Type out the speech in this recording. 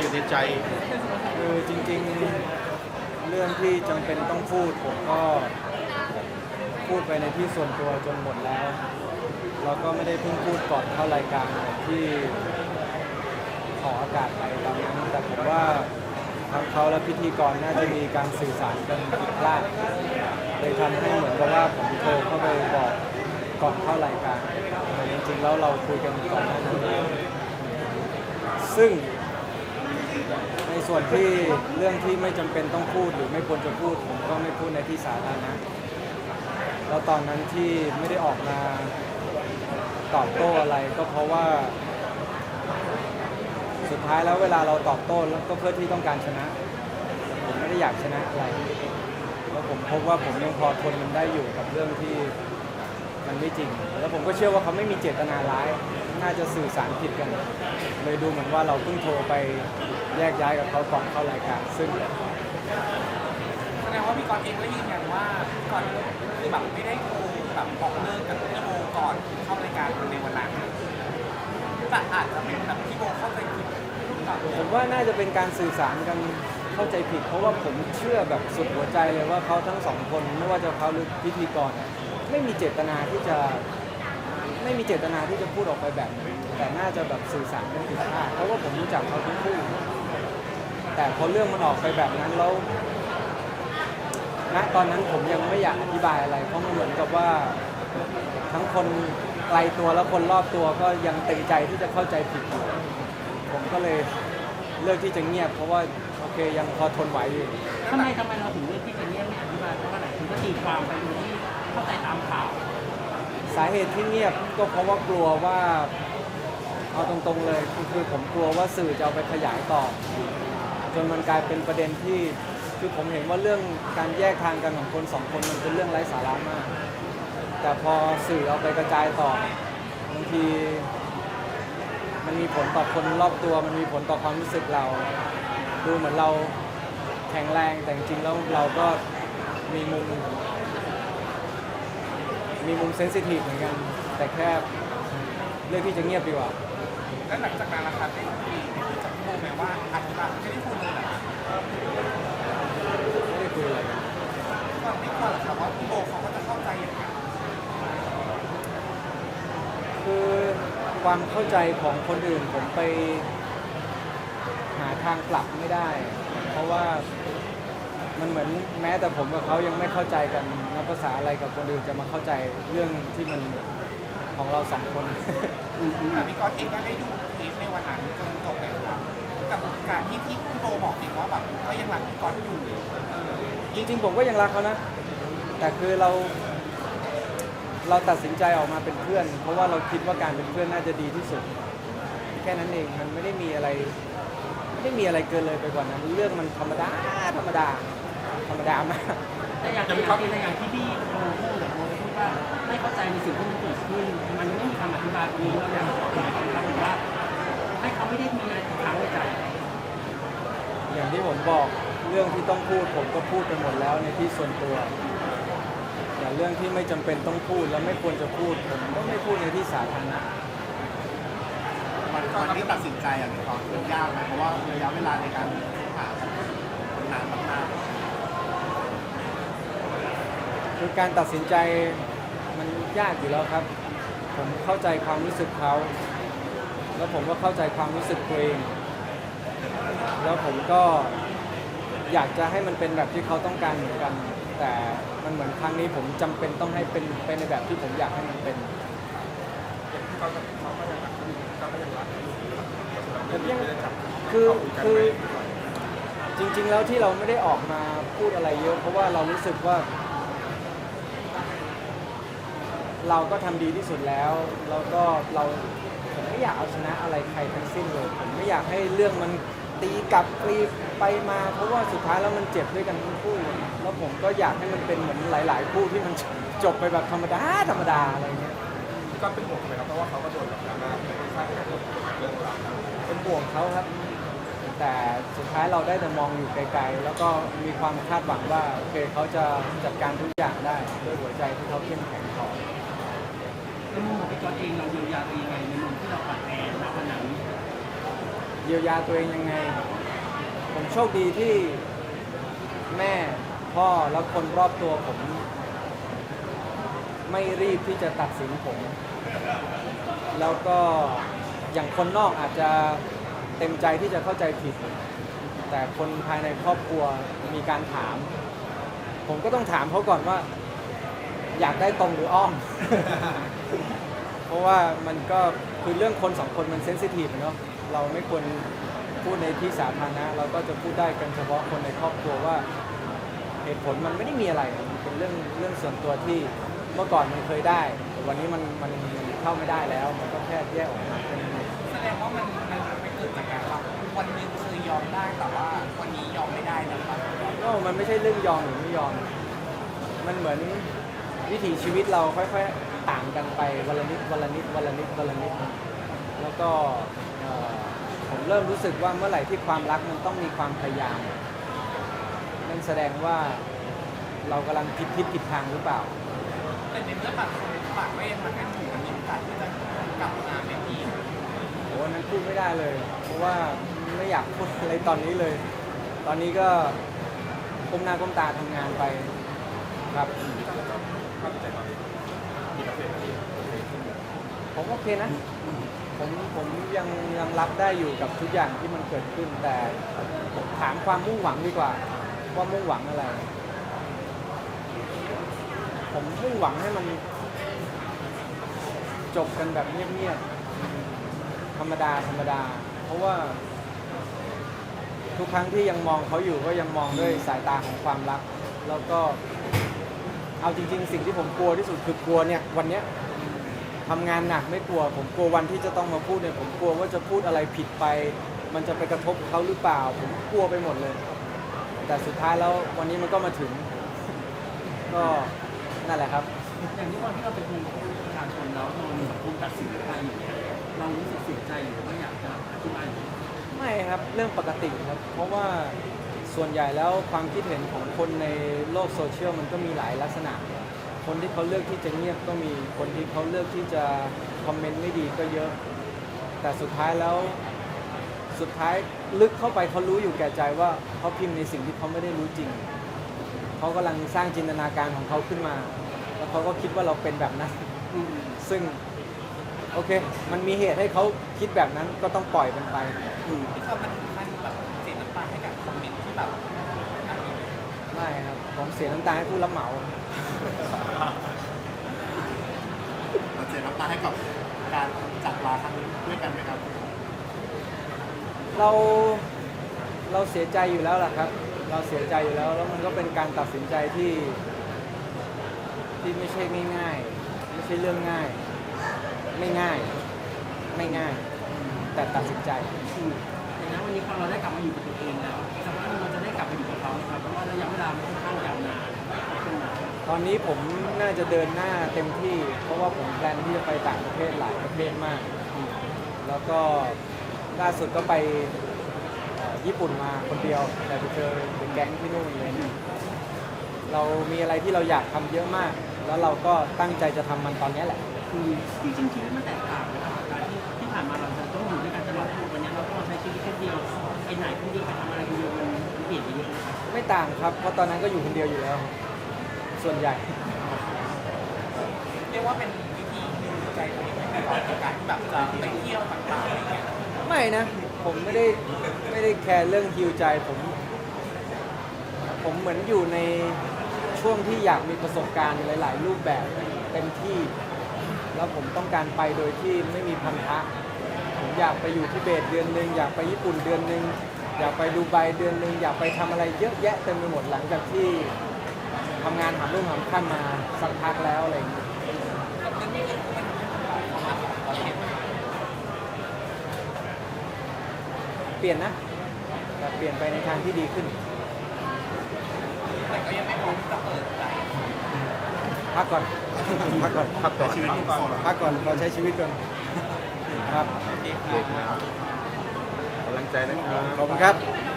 อยู่ในใจ คือจริงๆ เรื่องที่จำเป็นต้องพูดผมก็พูดไปในที่ส่วนตัวจนหมดแล้วแล้วก็ไม่ได้เพิ่งพูดก่อนเข้ารายการแบบที่ขออากาศไปตอนนั้นแต่ผมว่าทั้งเขาและพิธีกรน่าจะมีการสื่อสารกันผิดพลาดเลยทำให้เหมือนกับว่าผมโทรเข้าไปบอกก่อนเข้ารายการแต่จริงๆแล้วเราคุยกันก่อนหน้านั้นแล้วซึ่ง ส่วนที่เรื่องที่ไม่จำเป็นต้องพูดหรือไม่ควรจะพูดผมก็ไม่พูดในที่สาธารณะแล้วตอนนั้นที่ไม่ได้ออกมาตอบโต้อะไรก็เพราะว่า สุดท้ายแล้วเวลาเราตอบโต้แล้วก็เพื่อที่ต้องการชนะ ผมไม่ได้อยากชนะอะไรแล้วผมพบว่าผมยังพอทนมันได้อยู่กับเรื่องที่ มันไม่จริง แล้วผมก็เชื่อว่าเขาไม่มีเจตนาร้าย น่าจะสื่อสารผิดกัน เลยดูเหมือนว่าเราเพิ่งโทรไปแยกย้ายกับเขาก่อนเข้ารายการ ซึ่งแสดงว่าพี่กรณ์เองก็ยืนยันว่าก่อนคือแบบไม่ได้โทรแบบบอกเลิกกับพี่โบก่อนเข้ารายการในวันนั้นแต่อาจจะเป็นแบบพี่โบเข้าใจผิดกับผมว่าน่าจะเป็นการสื่อสารกันเข้าใจผิด เพราะว่าผมเชื่อแบบสุดหัวใจเลยว่าเขาทั้งสองคนไม่ว่าจะเขาหรือพิธีกรเนี่ย ไม่มีเจตนาที่จะไม่มีเจตนาที่จะพูดออกไปแบบนั้นแต่น่าจะแบบสื่อสารกันผิดพลาดเพราะว่าผมรู้จักเขาทั้งคู่แต่พอเรื่องมันออกไปแบบนั้นแล้วณตอนนั้นผมยังไม่อยากอธิบายอะไร เพราะมันเหมือนกับว่าทั้งคนไกลตัวและคนรอบตัวก็ยังต็มใจที่จะเข้าใจผิดอยู่ผมก็เลยเลือกที่จะเงียบ เพราะว่าโอเคยังพอทนไหวอยู่ ทำไมทำไมเราถึงเลือกที่จะเงียบไม่อธิบายเพราะว่าไหนถึงก็ตีความไปดยที่ เข้าใจตามข่าว สาเหตุที่เงียบก็เพราะว่ากลัวว่าเอาตรงๆเลยคือคือผมกลัวว่าสื่อจะเอาไปขยายต่อ จนมันกลายเป็นประเด็นที่คือผมเห็นว่าเรื่องการแยกทางกันของคนสองคนมันเป็นเรื่องไร้สาระมาก แต่พอสื่อเอาไปกระจายต่อบางทีมันมีผลต่อคนรอบตัว มันมีผลต่อความรู้สึกเรา ดูเหมือนเราแข็งแรงแต่จริงๆแล้วเราก็มีมุม มีมุมเซนซิทีฟเหมือนกัน แต่แค่เลือกที่จะเงียบดีกว่า แล้วหลังจากนั้นนะครับได้คุยกับพี่โบไหมว่าอธิบายไม่ได้พูดเลยหรอไม่ได้คุยอะไรกันก่อนไม่กลัวเหรอครับว่าพี่โบเขาก็จะเข้าใจอย่างนั้นคือความเข้าใจของคนอื่นผมไป หาทางปรับไม่ได้ เพราะว่า มันเหมือนแม้แต่ผมกับเขายังไม่เข้าใจกันนับภาษาอะไรกับคนอื่นจะมาเข้าใจเรื่องที่มันของเราสองคนแต่พี่กรณ์เองก็ได้ดูเทปในวันนั้นจนจบเลยครับกับการที่ที่พี่โบบอกเองว่าแบบก็ยังรักพี่กรณ์อยู่เออจริงๆผมก็ยังรักเขานะ แต่คือเรา เราตัดสินใจออกมาเป็นเพื่อน เพราะว่าเราคิดว่าการเป็นเพื่อนน่าจะดีที่สุด แค่นั้นเองมันไม่ได้มีอะไร ไม่ได้มีอะไรเกินเลยไปกว่านั้น เรื่องมันธรรมดาธรรมดา ธรรมดามาก แต่อย่างอย่างที่อย่างที่พี่โบพูดแบบโบพูดว่าไม่เข้าใจในสิ่งที่มันเกิดขึ้น มันไม่มีคำอธิบายตรงนี้เราอยากขอหมายความว่าให้เขาไม่ได้มีอะไรค้างไว้ใจ อย่างที่ผมบอกเรื่องที่ต้องพูดผมก็พูดไปหมดแล้วในที่ส่วนตัวแต่เรื่องที่ไม่จำเป็นต้องพูดและไม่ควรจะพูดผมก็ไม่พูดในที่สาธารณะวันวันที่ตัดสินใจอะพี่ตอนมันยากไหมเพราะว่าระยะเวลาในการหากันนานมาก คือการตัดสินใจมันยากอยู่แล้วครับ ผมเข้าใจความรู้สึกเขา แล้วผมก็เข้าใจความรู้สึกตัวเอง แล้วผมก็อยากจะให้มันเป็นแบบที่เขาต้องการเหมือนกัน แต่มันเหมือนครั้งนี้ผมจำเป็นต้องให้เป็นเป็นในแบบที่ผมอยากให้มันเป็นคือคือจริง ๆ แล้วที่เราไม่ได้ออกมาพูดอะไรเยอะ เพราะว่าเรารู้สึกว่า เราก็ทำดีที่สุดแล้ว แล้วก็เราผมไม่อยากเอาชนะอะไรใครทั้งสิ้นเลย ผมไม่อยากให้เรื่องมันตีกลับตีไปมา เพราะว่าสุดท้ายแล้วมันเจ็บด้วยกันทั้งคู่แล้วผมก็อยากให้มันเป็นเหมือนหลาย ๆ คู่ที่มันจบไปแบบธรรมดาธรรมดาอะไรเงี้ยก็เป็นห่วงไหมครับเพราะว่าเขาก็โดนแบบดราม่าไปสร้างเรื่องราวเป็นห่วงเขาครับ แต่สุดท้ายเราได้แต่มองอยู่ไกล ๆ แล้วก็มีความคาดหวังว่าโอเคเขาจะจัดการทุกอย่างได้ด้วยหัวใจที่เขาเข้มแข็งพอ ในมุมของพี่จอเองเราเยียวยาตัวเองยังไงในมุมที่เราปัดแอนณวันนั้นเยียวยาตัวเองยังไง ผมโชคดีที่แม่พ่อแล้วคนรอบตัวผม ไม่รีบที่จะตัดสินผม แล้วก็อย่างคนนอกอาจจะเต็มใจที่จะเข้าใจผิด แต่คนภายในครอบครัวมีการถาม ผมก็ต้องถามเขาก่อนว่า อยากได้ตรงหรืออ้อม เพราะว่ามันก็คือเรื่องคนสองคนมันเซนซิทีฟเนาะเราไม่ควรพูดในที่สาธารณะเราก็จะพูดได้กันเฉพาะคนในครอบครัวว่าเหตุผลมันไม่ได้มีอะไรมันเป็นเรื่องเรื่องส่วนตัวที่เมื่อก่อนมันเคยได้ แต่วันนี้มันมันเข้าไม่ได้แล้ว มันก็แค่แยกออกมาแค่นั้นเองแสดงว่ามันมันไม่เกิดจากการว่าวันหนึงเคยยอมได้แต่ว่าวันนี้ยอมไม่ได้นะครับก็มันไม่ใช่เรื่องยอมหรือไม่ยอม มันเหมือนวิถีชีวิตเราค่อยๆ ต่างกันไปวันละนิดวันละนิดวันละนิดวันละนิดแล้วก็เอ่อผมเริ่มรู้สึกว่าเมื่อไหร่ที่ความรักมันต้องมีความพยายาม นั่นแสดงว่าเรากำลังผิดทิศผิดทางหรือเปล่า แต่ในเมื่อปากปากไม่มันก็ถูกมันมีโอกาสที่จะกลับมาเป็นอีกโอ้นั้นพูดไม่ได้เลย เพราะว่าไม่อยากพูดอะไรตอนนี้เลย ตอนนี้ก็ก้มหน้าก้มตาทำงานไปครับ ความใจตอนนี้มีเปอร์เซ็นต์ไหมพี่ ผมโอเคนะ ผมผมยังยังรับได้อยู่กับทุกอย่างที่มันเกิดขึ้นแต่ผมถามความมุ่งหวังดีกว่า ว่ามุ่งหวังอะไร ผมมุ่งหวังให้มัน จบกันแบบเงียบๆธรรมดาธรรมดา เพราะว่า ทุกครั้งที่ยังมองเขาอยู่ก็ยังมองด้วยสายตาของความรัก แล้วก็เอาจริง ๆ สิ่งที่ผมกลัวที่สุดคือกลัวเนี่ยวันเนี้ย ทำงานหนักไม่กลัว ผมกลัววันที่จะต้องมาพูดเนี่ยผมกลัวว่าจะพูดอะไรผิดไป มันจะไปกระทบเขาหรือเปล่า ผมกลัวไปหมดเลย แต่สุดท้ายแล้ววันนี้มันก็มาถึง ก็นั่นแหละครับ อย่างที่วันที่เราเป็นคนประชาชนแล้วโดนสังคมตัดสินใครอย่างเงี้ยเรารู้สึกเสียใจหรือว่าอยากจะอธิบายหรือไม่ครับเรื่องปกติครับ เพราะว่าส่วนใหญ่แล้วความคิดเห็นของคนในโลกโซเชียลมันก็มีหลายลักษณะ คนที่เขาเลือกที่จะเงียบก็มี คนที่เขาเลือกที่จะคอมเมนต์ไม่ดีก็เยอะ แต่สุดท้ายแล้ว สุดท้ายลึกเข้าไปเขารู้อยู่แก่ใจว่าเขาพิมพ์ในสิ่งที่เขาไม่ได้รู้จริง เขากำลังสร้างจินตนาการของเขาขึ้นมา แล้วเขาก็คิดว่าเราเป็นแบบนั้นอืมซึ่งโอเค มันมีเหตุให้เขาคิดแบบนั้นก็ต้องปล่อยมันไป อืมที่เขามันมันแบบเสียน้ำตาให้กับคอมเมนต์ที่แบบอันนี้ ไม่ครับ ผมเสียน้ำตาให้ผู้รับเหมา เราเสียน้ำตาให้กับการจากลาครั้งนี้ด้วยกันไหมครับ เราเราเสียใจอยู่แล้วล่ะครับ เราเสียใจอยู่แล้วแล้วมันก็เป็นการตัดสินใจที่ ที่ไม่ใช่ง่ายๆไม่ใช่เรื่องง่าย ไม่ง่าย ไม่ง่าย แต่ตัดสินใจอืมอย่าง นั้นวันนี้พอเราได้กลับมาอยู่กับตัวเองแล้วสักพักหนึงเราจะได้กลับมาอยู่กับเขาไหมครับเพราะว่าระยะเวลามันค่อนข้างยาวนานขึ้นมาตอนนี้ผมน่าจะเดินหน้าเต็มที่ เพราะว่าผมแพลนที่จะไปต่างประเทศหลายประเทศมากอืมแล้วก็ล่าสุดก็ไปเอ่อญี่ปุ่นมาคนเดียว แต่ไปเจอเป็นแก๊งที่นู่นเลยเรามีอะไรที่เราอยากทำเยอะมาก แล้วเราก็ตั้งใจจะทำมันตอนนี้แหละ คือจริงๆชีวิตมันแตกต่างนะครับการที่ที่ผ่านมาเรา ดียวไปไหนคนเดียวไปทำอะไรคนเดียวมันมันเปลี่ยนไปเยอะนะครับไม่ต่างครับ เพราะตอนนั้นก็อยู่คนเดียวอยู่แล้ว ส่วนใหญ่ เรียกว่าเป็นวิธีดูใจตัวเองในการที่แบบจะไปเที่ยวต่างๆอะไรเงี้ยไม่นะ ผมไม่ได้ไม่ได้แคร์เรื่องฮิวใจผม ผมเหมือนอยู่ในช่วงที่อยากมีประสบการณ์หลาย ๆ รูปแบบเต็มที่ แล้วผมต้องการไปโดยที่ไม่มีพันธะผม อยากไปอยู่ที่เบตเดือนหนึ่งอยากไปญี่ปุ่นเดือนหนึ่งอยากไปดูไบเดือนหนึ่งอยากไปทำอะไรเยอะแยะเต็มไปหมดหลังจากที่ทำงานหามรุ่งหามค่ำมาสักพักแล้วอะไรอย่างเงี้ยเรื่องนี้เปลี่ยนนะแต่เปลี่ยนไปในทางที่ดีขึ้น แต่ก็ยังไม่พร้อมจะเปิดใจพักก่อน พักก่อน พักก่อน พักก่อนเราใช้ชีวิตก่อน ครับโอเคครับกำลังใจนะครับขอบคุณครับ